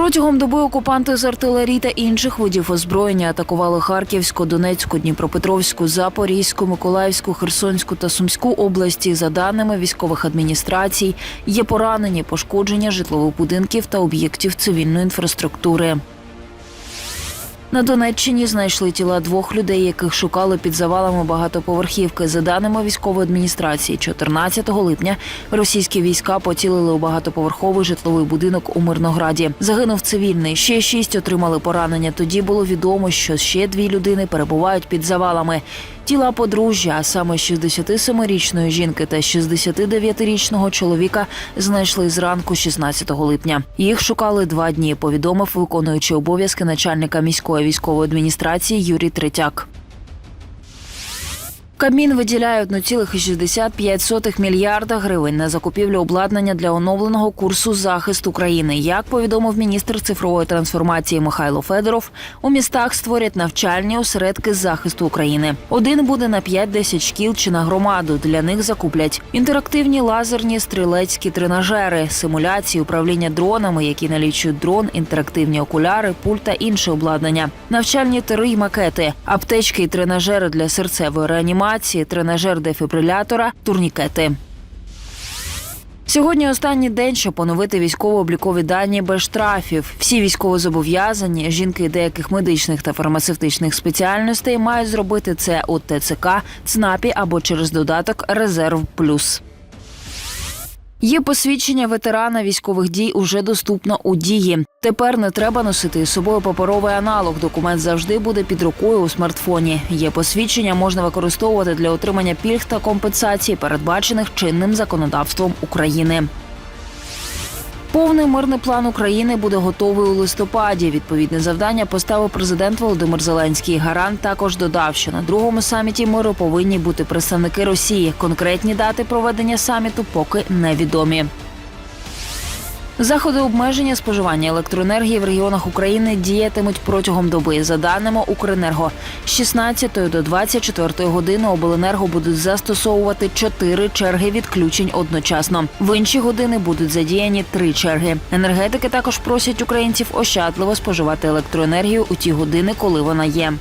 Протягом доби окупанти з артилерії та інших видів озброєння атакували Харківську, Донецьку, Дніпропетровську, Запорізьку, Миколаївську, Херсонську та Сумську області. За даними військових адміністрацій, є поранені, пошкодження житлових будинків та об'єктів цивільної інфраструктури. На Донеччині знайшли тіла двох людей, яких шукали під завалами багатоповерхівки. За даними військової адміністрації, 14 липня російські війська поцілили у багатоповерховий житловий будинок у Мирнограді. Загинув цивільний. Ще шість отримали поранення. Тоді було відомо, що ще дві людини перебувають під завалами. Тіла подружжя, а саме 67-річної жінки та 69-річного чоловіка, знайшли зранку 16 липня. Їх шукали два дні. Повідомив виконуючий обов'язки начальника міської військової адміністрації Юрій Третяк. Кабмін виділяє 1,65 мільярда гривень на закупівлю обладнання для оновленого курсу захист України. Як повідомив міністр цифрової трансформації Михайло Федоров, у містах створять навчальні осередки захисту України. Один буде на 5-10 шкіл чи на громаду. Для них закуплять інтерактивні лазерні стрілецькі тренажери, симуляції управління дронами, які налічують дрон, інтерактивні окуляри, пульт та інше обладнання, навчальні тири й макети, аптечки і тренажери для серцевої реанімації, тренажер дефібрилятора, турнікети. Сьогодні останній день, щоб поновити військово-облікові дані без штрафів. Всі військовозобов'язані, жінки деяких медичних та фармацевтичних спеціальностей мають зробити це у ТЦК, ЦНАПі або через додаток Резерв Плюс. Є посвідчення ветерана військових дій уже доступно у дії. Тепер не треба носити із собою паперовий аналог. Документ завжди буде під рукою у смартфоні. Є посвідчення можна використовувати для отримання пільг та компенсацій, передбачених чинним законодавством України. Повний мирний план України буде готовий у листопаді. Відповідне завдання поставив президент Володимир Зеленський. Гарант також додав, що на другому саміті миру повинні бути представники Росії. Конкретні дати проведення саміту поки невідомі. Заходи обмеження споживання електроенергії в регіонах України діятимуть протягом доби. За даними Укренерго, з 16 до 24 години обленерго будуть застосовувати чотири черги відключень одночасно. В інші години будуть задіяні три черги. Енергетики також просять українців ощадливо споживати електроенергію у ті години, коли вона є.